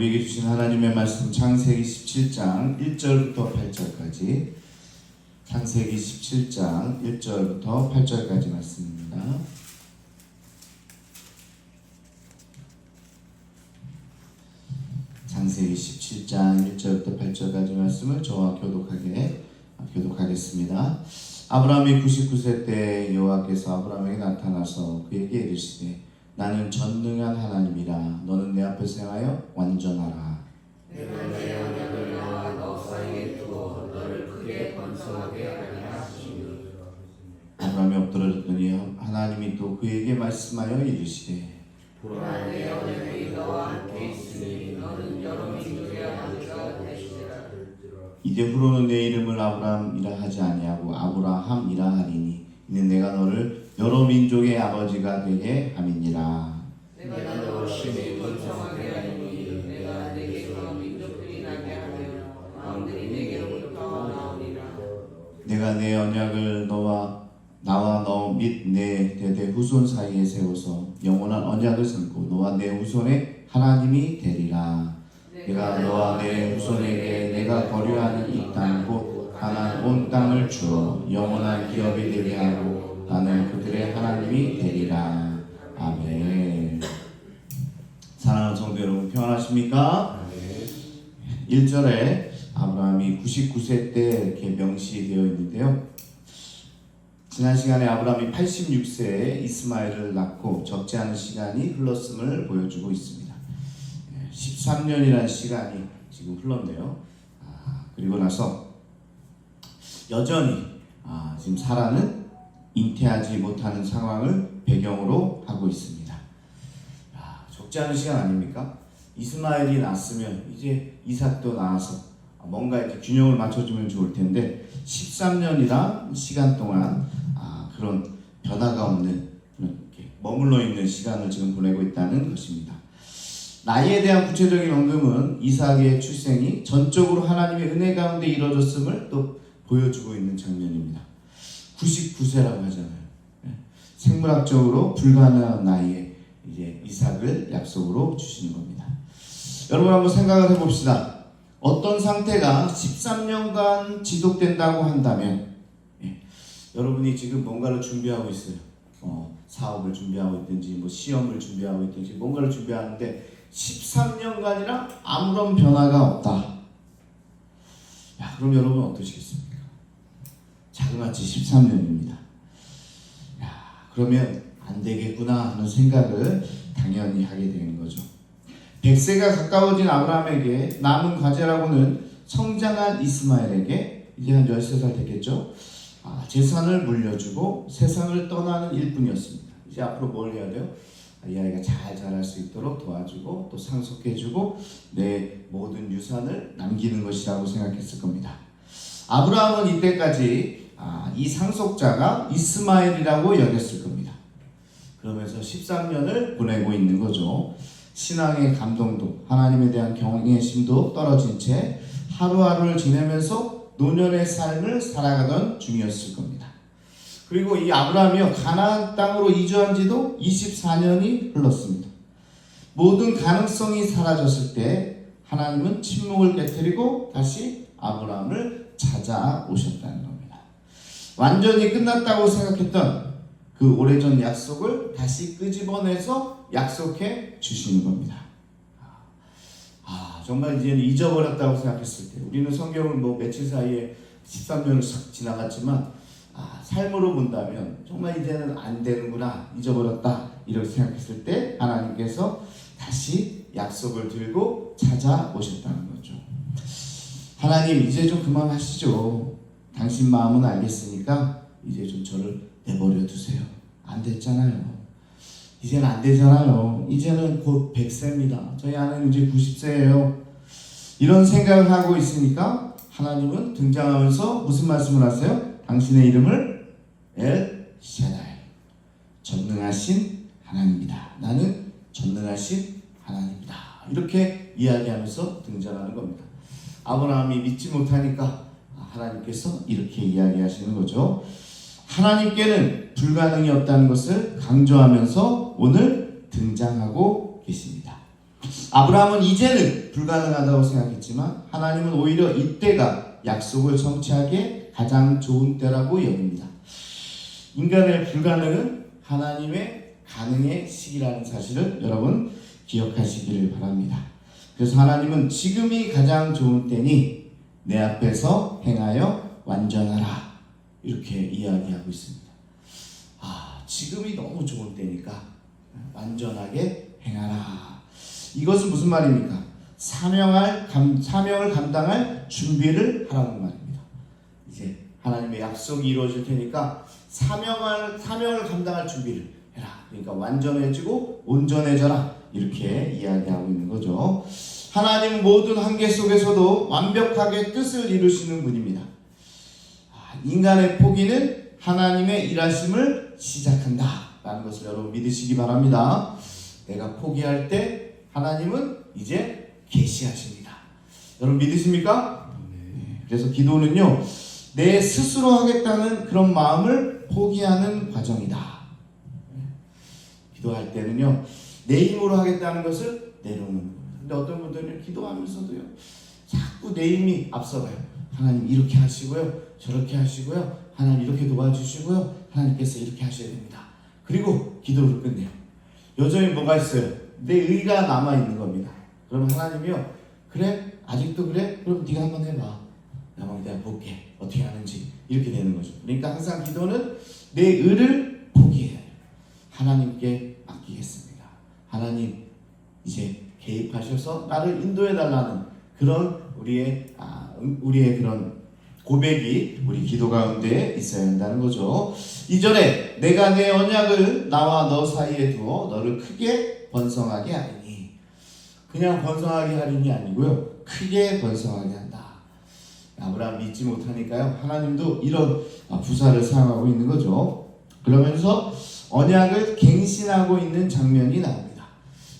우리에게 주신 하나님의 말씀 창세기 17장 1절부터 8절까지 창세기 17장 1절부터 8절까지 말씀입니다. 창세기 17장 1절부터 8절까지 말씀을 저와 교독하게 교독하겠습니다. 아브라함이 99세 때 여호와께서 아브라함에게 나타나서 그에게 이르시되 나는 전능한 하나님이라 너는 내 앞에서 행하여 완전하라. 내가 내 언약을 너와 너 사이에 두고 너를 크게 번성하게 하리라 하시니 아브라함이 엎드러졌더니 하나님이 또 그에게 말씀하여 이르시되 보라 내 언약이 너와 함께 있으니 너는 여러 민족의 아버지가 되시리라 이제 후로는 내 이름을 아브라함이라 하지 아니하고 아브라함이라 하리니 이는 내가 너를 여러 민족의 아버지가 되게 함이니라. 내가 너를 심히 번성하게 하리니 내가 내게 여러 민족들이 나게 하며 왕들이 내게로부터 나오리라 내가 내 언약을 너와 나와 너 및 내 대대 후손 사이에 세워서 영원한 언약을 삼고 너와 내 후손의 하나님이 되리라. 내가 너와 내 후손에게 내가 거류하는 이땅곧 가나안 온 땅을 주어 영원한 기업이 되게 하고 나는 그들의 하나님이 되리라. 아멘. 사랑하는 성도 여러분 평안하십니까? 1절에 아브라함이 99세 때 이렇게 명시되어 있는데요. 지난 시간에 아브라함이 86세에 이스마엘을 낳고 적지 않은 시간이 흘렀음을 보여주고 있습니다. 13년이라는 시간이 지금 흘렀네요. 아, 그리고 나서 여전히 아, 지금 사라는 잉태하지 못하는 상황을 배경으로 하고 있습니다. 아, 적지 않은 시간 아닙니까? 이스마엘이 낳았으면 이제 이삭도 나와서 뭔가 이렇게 균형을 맞춰주면 좋을 텐데 13년이란 시간 동안 아, 그런 변화가 없는 머물러 있는 시간을 지금 보내고 있다는 것입니다. 나이에 대한 구체적인 언급은 이삭의 출생이 전적으로 하나님의 은혜 가운데 이루어졌음을 또 보여주고 있는 장면입니다. 99세라고 하잖아요. 예. 생물학적으로 불가능한 나이에 이제 이삭을 약속으로 주시는 겁니다. 여러분 한번 생각을 해봅시다. 어떤 상태가 13년간 지속된다고 한다면 예. 여러분이 지금 뭔가를 준비하고 있어요. 어, 사업을 준비하고 있든지 뭐 시험을 준비하고 있든지 뭔가를 준비하는데 13년간이나 아무런 변화가 없다. 야, 그럼 여러분 어떠시겠습니까? 자그마치 13년입니다. 야, 그러면 안 되겠구나 하는 생각을 당연히 하게 되는 거죠. 100세가 가까워진 아브라함에게 남은 과제라고는 성장한 이스마엘에게 이제 한 13살 됐겠죠. 아, 재산을 물려주고 세상을 떠나는 일뿐이었습니다. 이제 앞으로 뭘 해야 돼요? 이 아이가 잘 자랄 수 있도록 도와주고 또 상속해주고 내 모든 유산을 남기는 것이라고 생각했을 겁니다. 아브라함은 이때까지 아, 이 상속자가 이스마엘이라고 여겼을 겁니다. 그러면서 13년을 보내고 있는 거죠. 신앙의 감동도 하나님에 대한 경외심도 떨어진 채 하루하루를 지내면서 노년의 삶을 살아가던 중이었을 겁니다. 그리고 이 아브라함이요 가나안 땅으로 이주한 지도 24년이 흘렀습니다. 모든 가능성이 사라졌을 때 하나님은 침묵을 깨뜨리고 다시 아브라함을 찾아오셨다는. 완전히 끝났다고 생각했던 그 오래전 약속을 다시 끄집어내서 약속해 주시는 겁니다. 아, 정말 이제는 잊어버렸다고 생각했을 때 우리는 성경을 뭐 며칠 사이에 13년을 싹 지나갔지만 아, 삶으로 본다면 정말 이제는 안 되는구나 잊어버렸다 이렇게 생각했을 때 하나님께서 다시 약속을 들고 찾아오셨다는 거죠. 하나님 이제 좀 그만하시죠. 당신 마음은 알겠으니까 이제 좀 저를 내버려 두세요. 안 됐잖아요. 이제는 안 되잖아요. 이제는 곧 100세입니다. 저희 아내는 이제 90세예요. 이런 생각을 하고 있으니까 하나님은 등장하면서 무슨 말씀을 하세요? 당신의 이름을 엘 샤다이 전능하신 하나님이다. 나는 전능하신 하나님이다. 이렇게 이야기하면서 등장하는 겁니다. 아브라함이 믿지 못하니까 하나님께서 이렇게 이야기하시는 거죠. 하나님께는 불가능이 없다는 것을 강조하면서 오늘 등장하고 계십니다. 아브라함은 이제는 불가능하다고 생각했지만 하나님은 오히려 이때가 약속을 성취하기에 가장 좋은 때라고 여깁니다. 인간의 불가능은 하나님의 가능의 시기라는 사실을 여러분 기억하시기를 바랍니다. 그래서 하나님은 지금이 가장 좋은 때니 내 앞에서 행하여 완전하라 이렇게 이야기하고 있습니다. 아 지금이 너무 좋은 때니까 완전하게 행하라. 이것은 무슨 말입니까? 사명할 감, 사명을 감당할 준비를 하라는 말입니다. 이제 하나님의 약속이 이루어질 테니까 사명할 사명을 감당할 준비를 해라. 그러니까 완전해지고 온전해져라. 이렇게 이야기하고 있는 거죠. 하나님 모든 한계 속에서도 완벽하게 뜻을 이루시는 분입니다. 아, 인간의 포기는 하나님의 일하심을 시작한다 라는 것을 여러분 믿으시기 바랍니다. 내가 포기할 때 하나님은 이제 계시하십니다. 여러분 믿으십니까? 네. 그래서 기도는요 내 스스로 하겠다는 그런 마음을 포기하는 과정이다. 네. 기도할 때는요 내 힘으로 하겠다는 것을 내려놓는. 근데 어떤 분들은 기도하면서도요 자꾸 내 힘이 앞서가요. 하나님 이렇게 하시고요 저렇게 하시고요 하나님 이렇게 도와주시고요 하나님께서 이렇게 하셔야 됩니다. 그리고 기도를 끝내요. 여전히 뭐가 있어요? 내 의가 남아 있는 겁니다. 그러면 하나님이요, 그래 아직도 그래? 그럼 네가 한번 해봐. 나만 내가 볼게 어떻게 하는지 이렇게 되는 거죠. 그러니까 항상 기도는 내 의를 포기해요. 하나님께 맡기겠습니다. 하나님 이제 개입하셔서 나를 인도해 달라는 그런 우리의 아, 음, 우리의 그런 고백이 우리 기도 가운데 있어야 한다는 거죠. 이전에 내가 내 언약을 나와 너 사이에 두어 너를 크게 번성하게 하리니 그냥 번성하게 하리니 아니고요. 크게 번성하게 한다. 아브라함 믿지 못하니까요. 하나님도 이런 아, 부사를 사용하고 있는 거죠. 그러면서 언약을 갱신하고 있는 장면이 나옵니다.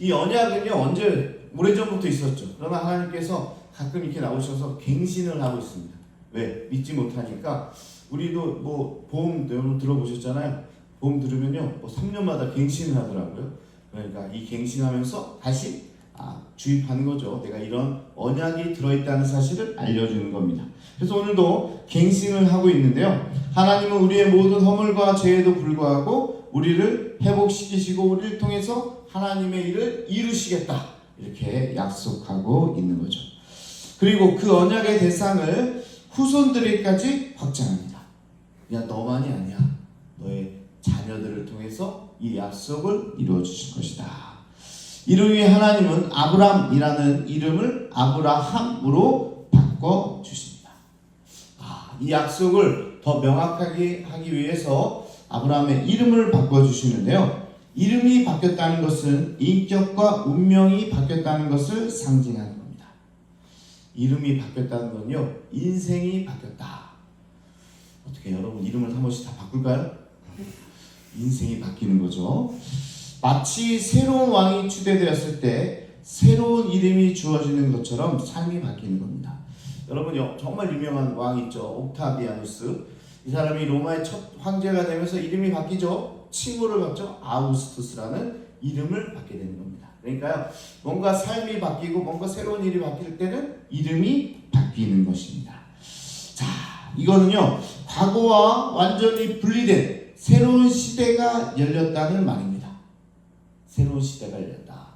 이 언약은요 언제 오래전부터 있었죠. 그러나 하나님께서 가끔 이렇게 나오셔서 갱신을 하고 있습니다. 왜? 믿지 못하니까 우리도 뭐 보험 여러분 들어보셨잖아요. 보험 들으면요 뭐 3년마다 갱신을 하더라고요. 그러니까 이 갱신하면서 다시 아, 주입하는 거죠. 내가 이런 언약이 들어있다는 사실을 알려주는 겁니다. 그래서 오늘도 갱신을 하고 있는데요. 하나님은 우리의 모든 허물과 죄에도 불구하고 우리를 회복시키시고 우리를 통해서 하나님의 일을 이루시겠다. 이렇게 약속하고 있는 거죠. 그리고 그 언약의 대상을 후손들에게까지 확장합니다. 그냥 너만이 아니야. 너의 자녀들을 통해서 이 약속을 이루어 주실 것이다. 이를 위해 하나님은 아브람이라는 이름을 아브라함으로 바꿔 주십니다. 아, 이 약속을 더 명확하게 하기 위해서 아브라함의 이름을 바꿔 주시는데요. 이름이 바뀌었다는 것은 인격과 운명이 바뀌었다는 것을 상징하는 겁니다. 이름이 바뀌었다는 건요, 인생이 바뀌었다. 어떻게 여러분 이름을 한 번씩 다 바꿀까요? 인생이 바뀌는 거죠. 마치 새로운 왕이 추대되었을 때 새로운 이름이 주어지는 것처럼 삶이 바뀌는 겁니다. 여러분 여- 정말 유명한 왕 있죠. 옥타비아누스. 이 사람이 로마의 첫 황제가 되면서 이름이 바뀌죠. 칭호를 받죠. 아우스투스라는 이름을 받게 되는 겁니다. 그러니까요. 뭔가 삶이 바뀌고 뭔가 새로운 일이 바뀔 때는 이름이 바뀌는 것입니다. 자, 이거는요. 과거와 완전히 분리된 새로운 시대가 열렸다는 말입니다. 새로운 시대가 열렸다.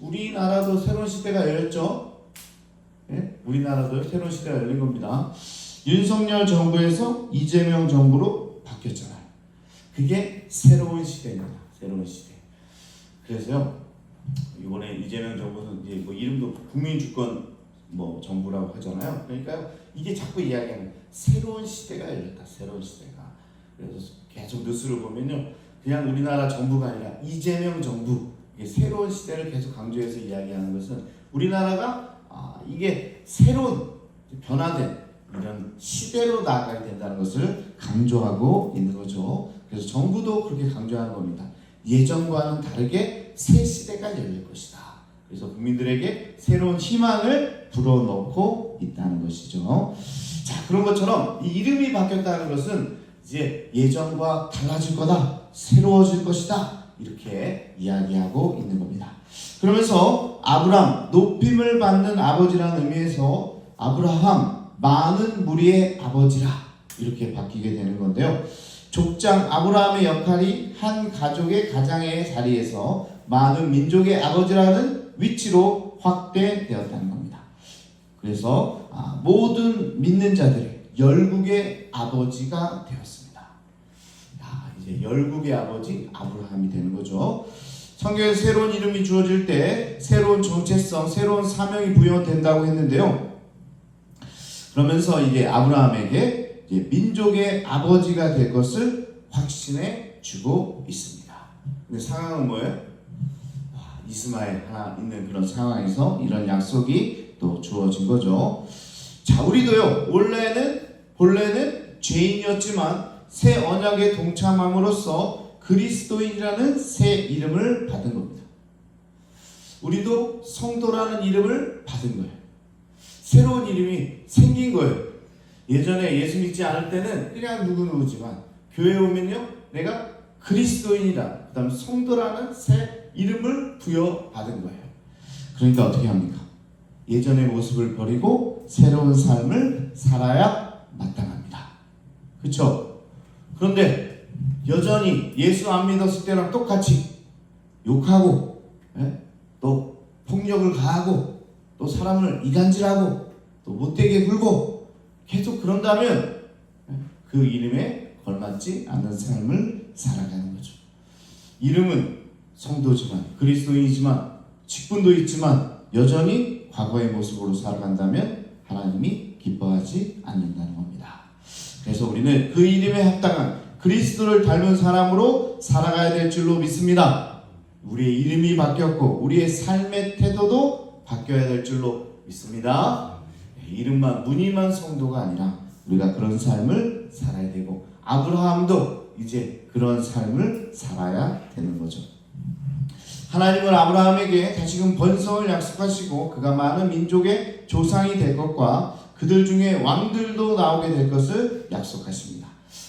우리나라도 새로운 시대가 열렸죠? 예? 우리나라도 새로운 시대가 열린 겁니다. 윤석열 정부에서 이재명 정부로 바뀌었잖아요. 그게 새로운 시대입니다. 새로운 시대. 그래서요, 이번에 이재명 정부는 이제 뭐 이름도 국민주권 뭐 정부라고 하잖아요. 그러니까요, 이게 자꾸 이야기하는 새로운 시대가 열렸다. 새로운 시대가. 그래서 계속 뉴스를 보면요, 그냥 우리나라 정부가 아니라 이재명 정부 이게 새로운 시대를 계속 강조해서 이야기하는 것은 우리나라가 아, 이게 새로운 변화된 이런 시대로 나아가야 된다는 것을 강조하고 있는 거죠. 그래서 정부도 그렇게 강조하는 겁니다. 예전과는 다르게 새 시대가 열릴 것이다. 그래서 국민들에게 새로운 희망을 불어넣고 있다는 것이죠. 자, 그런 것처럼 이 이름이 바뀌었다는 것은 이제 예전과 달라질 거다, 새로워질 것이다, 이렇게 이야기하고 있는 겁니다. 그러면서 아브람 높임을 받는 아버지라는 의미에서 아브라함 많은 무리의 아버지라 이렇게 바뀌게 되는 건데요. 족장 아브라함의 역할이 한 가족의 가장의 자리에서 많은 민족의 아버지라는 위치로 확대되었다는 겁니다. 그래서 아, 모든 믿는 자들의 열국의 아버지가 되었습니다. 야, 이제 열국의 아버지 아브라함이 되는 거죠. 성경에 새로운 이름이 주어질 때 새로운 정체성, 새로운 사명이 부여된다고 했는데요. 그러면서 이게 아브라함에게 민족의 아버지가 될 것을 확신해 주고 있습니다. 근데 상황은 뭐예요? 와, 이스마엘 하나 있는 그런 상황에서 이런 약속이 또 주어진 거죠. 자, 우리도요. 원래는 본래는 죄인이었지만 새 언약에 동참함으로써 그리스도인이라는 새 이름을 받은 겁니다. 우리도 성도라는 이름을 받은 거예요. 새로운 이름이 생긴 거예요. 예전에 예수 믿지 않을 때는 그냥 누구누구지만 교회 오면요. 내가 그리스도인이다. 그다음 성도라는 새 이름을 부여받은 거예요. 그러니까 어떻게 합니까? 예전의 모습을 버리고 새로운 삶을 살아야 마땅합니다. 그렇죠? 그런데 여전히 예수 안 믿었을 때랑 똑같이 욕하고 예? 또 폭력을 가하고 또 사람을 이간질하고 또 못되게 굴고 계속 그런다면 예? 그 이름에 걸맞지 않는 삶을 살아가는 거죠. 이름은 성도지만 그리스도인이지만 직분도 있지만 여전히 과거의 모습으로 살아간다면 하나님이 기뻐하지 않는다는 겁니다. 그래서 우리는 그 이름에 합당한 그리스도를 닮은 사람으로 살아가야 될 줄로 믿습니다. 우리의 이름이 바뀌었고 우리의 삶의 태도도 바뀌어야 될 줄로 믿습니다. 이름만 무늬만 성도가 아니라 우리가 그런 삶을 살아야 되고 아브라함도 이제 그런 삶을 살아야 되는 거죠. 하나님은 아브라함에게 다시금 번성을 약속하시고 그가 많은 민족의 조상이 될 것과 그들 중에 왕들도 나오게 될 것을 약속하십니다.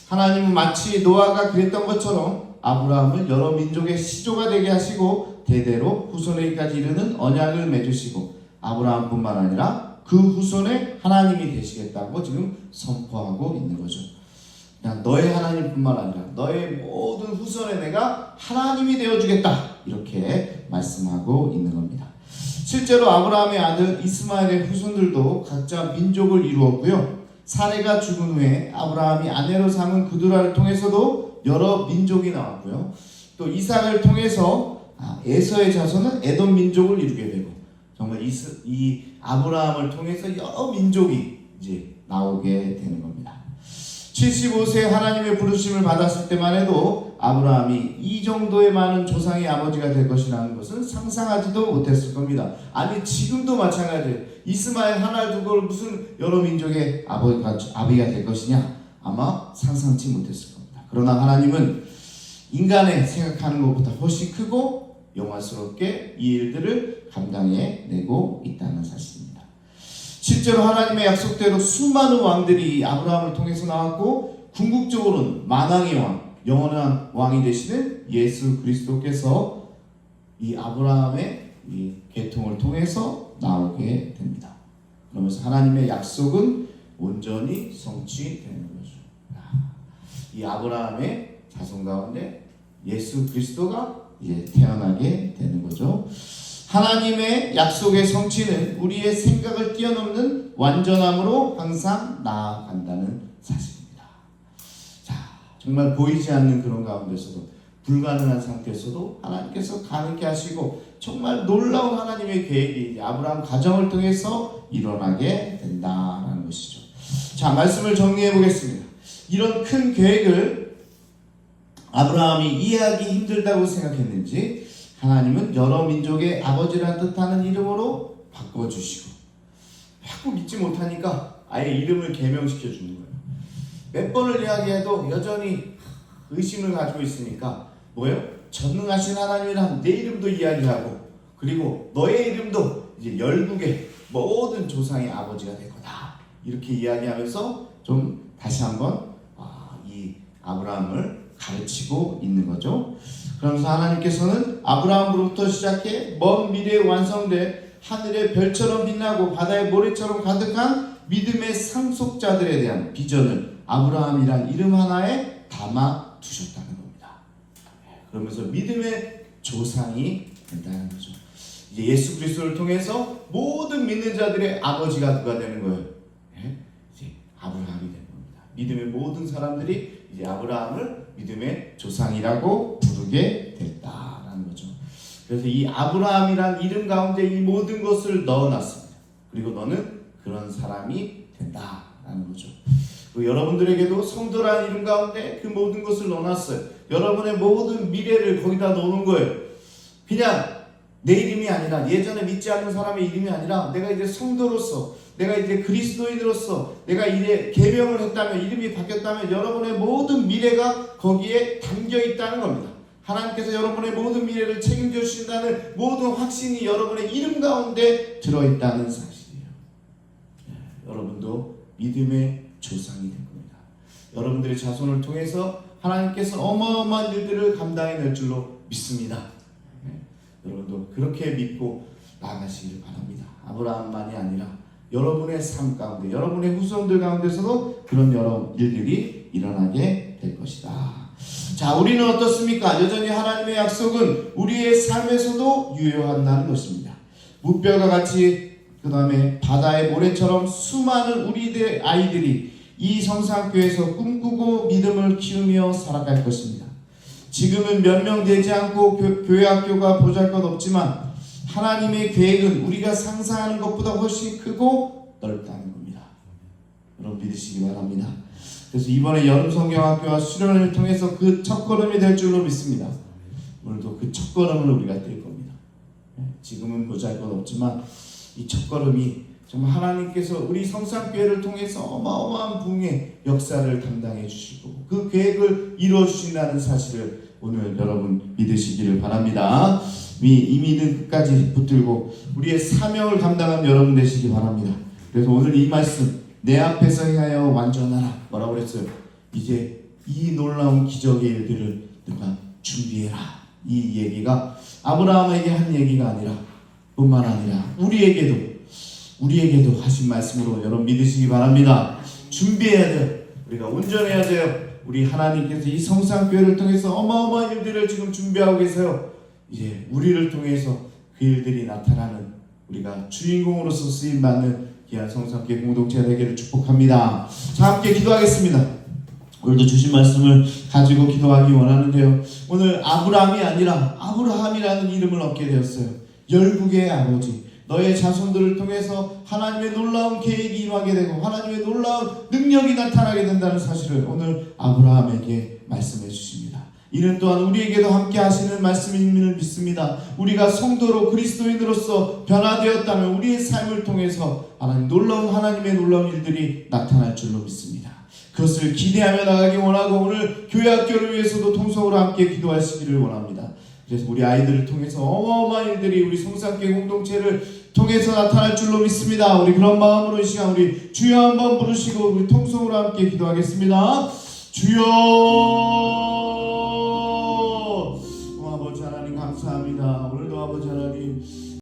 하나님은 마치 노아가 그랬던 것처럼 아브라함을 여러 민족의 시조가 되게 하시고 대대로 후손에게까지 이르는 언약을 맺으시고 아브라함뿐만 아니라 그 후손에 하나님이 되시겠다고 지금 선포하고 있는 거죠. 너의 하나님뿐만 아니라 너의 모든 후손에 내가 하나님이 되어주겠다 이렇게 말씀하고 있는 겁니다. 실제로 아브라함의 아들 이스마엘의 후손들도 각자 민족을 이루었고요. 사례가 죽은 후에 아브라함이 아내로 삼은 그두라를 통해서도 여러 민족이 나왔고요. 또 이삭을 통해서 아, 에서의 자손은 에돔 민족을 이루게 되고 정말 이스, 이 아브라함을 통해서 여러 민족이 이제 나오게 되는 겁니다. 75세 하나님의 부르심을 받았을 때만 해도 아브라함이 이 정도의 많은 조상의 아버지가 될 것이라는 것은 상상하지도 못했을 겁니다. 아니 지금도 마찬가지예요. 이스마엘 하나 두고 무슨 여러 민족의 아버지가 아비가 될 것이냐 아마 상상치 못했을 겁니다. 그러나 하나님은 인간의 생각하는 것보다 훨씬 크고 영화스럽게 이 일들을 감당해 내고 있다는 사실입니다. 실제로 하나님의 약속대로 수많은 왕들이 아브라함을 통해서 나왔고 궁극적으로는 만왕의 왕, 영원한 왕이 되시는 예수 그리스도께서 이 아브라함의 이 계통을 통해서 나오게 됩니다. 그러면서 하나님의 약속은 온전히 성취되는 거죠. 이 아브라함의 자손 가운데 예수 그리스도가 이제 태어나게 되는 거죠. 하나님의 약속의 성취는 우리의 생각을 뛰어넘는 완전함으로 항상 나아간다는 사실입니다. 자, 정말 보이지 않는 그런 가운데서도 불가능한 상태에서도 하나님께서 가능케 하시고 정말 놀라운 하나님의 계획이 아브라함 가정을 통해서 일어나게 된다는 것이죠. 자, 말씀을 정리해 보겠습니다. 이런 큰 계획을 아브라함이 이해하기 힘들다고 생각했는지 하나님은 여러 민족의 아버지라 뜻하는 이름으로 바꿔주시고 자꾸 믿지 못하니까 아예 이름을 개명시켜 주는 거예요. 몇 번을 이야기해도 여전히 의심을 가지고 있으니까 뭐예요? 전능하신 하나님이란 내 이름도 이야기하고 그리고 너의 이름도 이제 열국의 모든 조상의 아버지가 될 거다 이렇게 이야기하면서 좀 다시 한번 아, 이 아브라함을 가르치고 있는 거죠. 그러면서 하나님께서는 아브라함으로부터 시작해 먼 미래에 완성될 하늘의 별처럼 빛나고 바다의 모래처럼 가득한 믿음의 상속자들에 대한 비전을 아브라함이란 이름 하나에 담아 두셨다는 겁니다. 그러면서 믿음의 조상이 된다는 거죠. 이제 예수 그리스도를 통해서 모든 믿는 자들의 아버지가 누가 되는 거예요? 예? 이제 아브라함이 되는 겁니다. 믿음의 모든 사람들이 이제 아브라함을 믿음의 조상이라고 부르게 됐다라는 거죠. 그래서 이 아브라함이란 이름 가운데 이 모든 것을 넣어놨습니다. 그리고 너는 그런 사람이 된다라는 거죠. 그리고 여러분들에게도 성도라는 이름 가운데 그 모든 것을 넣어놨어요. 여러분의 모든 미래를 거기다 넣는 거예요. 그냥 내 이름이 아니라 예전에 믿지 않는 사람의 이름이 아니라 내가 이제 성도로서 내가 이제 그리스도인으로서 내가 이제 계명을 했다면 이름이 바뀌었다면 여러분의 모든 미래가 거기에 담겨 있다는 겁니다. 하나님께서 여러분의 모든 미래를 책임져 주신다는 모든 확신이 여러분의 이름 가운데 들어 있다는 사실이에요. 예, 여러분도 믿음의 조상이 된 겁니다. 여러분들의 자손을 통해서 하나님께서 어마어마한 일들을 감당해 낼 줄로 믿습니다. 예, 여러분도 그렇게 믿고 나아가시기를 바랍니다. 아브라함만이 아니라 여러분의 삶 가운데, 여러분의 후손들 가운데서도 그런 여러 일들이 일어나게 될 것이다. 자, 우리는 어떻습니까? 여전히 하나님의 약속은 우리의 삶에서도 유효한다는 것입니다. 무뼈가 같이 그 다음에 바다의 모래처럼 수많은 우리들 아이들이 이 성상교에서 꿈꾸고 믿음을 키우며 살아갈 것입니다. 지금은 몇명 되지 않고 교, 교회 학교가 보잘것 없지만 하나님의 계획은 우리가 상상하는 것보다 훨씬 크고 넓다는 겁니다. 여러분 믿으시기 바랍니다. 그래서 이번에 여름 성경학교와 수련을 통해서 그 첫걸음이 될 줄로 믿습니다. 오늘도 그 첫걸음을 우리가 뛸 겁니다. 예, 지금은 보잘것 없지만 이 첫걸음이 정말 하나님께서 우리 성산교회를 통해서 어마어마한 붕의 역사를 담당해 주실 거고 그 계획을 이루어 주신다는 사실을 오늘 여러분 믿으시기를 바랍니다. 이, 이 믿음 끝까지 붙들고 우리의 사명을 감당한 여러분 되시기 바랍니다. 그래서 오늘 이 말씀 내 앞에서 행하여 완전하라 뭐라고 그랬어요? 이제 이 놀라운 기적의 일들을 누가 준비해라 이 얘기가 아브라함에게 한 얘기가 아니라 뿐만 아니라 우리에게도 우리에게도 하신 말씀으로 여러분 믿으시기 바랍니다. 준비해야 돼요. 우리가 운전해야 돼요. 우리 하나님께서 이 성상교회를 통해서 어마어마한 일들을 지금 준비하고 계세요. 이제 우리를 통해서 그 일들이 나타나는 우리가 주인공으로서 쓰임 받는 귀한 성상교회 공동체가 되기를 축복합니다. 자 함께 기도하겠습니다. 오늘도 주신 말씀을 가지고 기도하기 원하는데요. 오늘 아브라함이 아니라 아브라함이라는 이름을 얻게 되었어요. 열국의 아버지. 너의 자손들을 통해서 하나님의 놀라운 계획이 임하게 되고 하나님의 놀라운 능력이 나타나게 된다는 사실을 오늘 아브라함에게 말씀해 주십니다. 이는 또한 우리에게도 함께 하시는 말씀임을 믿습니다. 우리가 성도로 그리스도인으로서 변화되었다면 우리의 삶을 통해서 하나님 놀라운 하나님의 놀라운 일들이 나타날 줄로 믿습니다. 그것을 기대하며 나가기 원하고 오늘 교회 학교를 위해서도 통성으로 함께 기도하시기를 원합니다. 그래서 우리 아이들을 통해서 어마어마한 일들이 우리 성산교회 공동체를 통해서 나타날 줄로 믿습니다. 우리 그런 마음으로 이 시간 우리 주여 한번 부르시고 우리 통성으로 함께 기도하겠습니다. 주여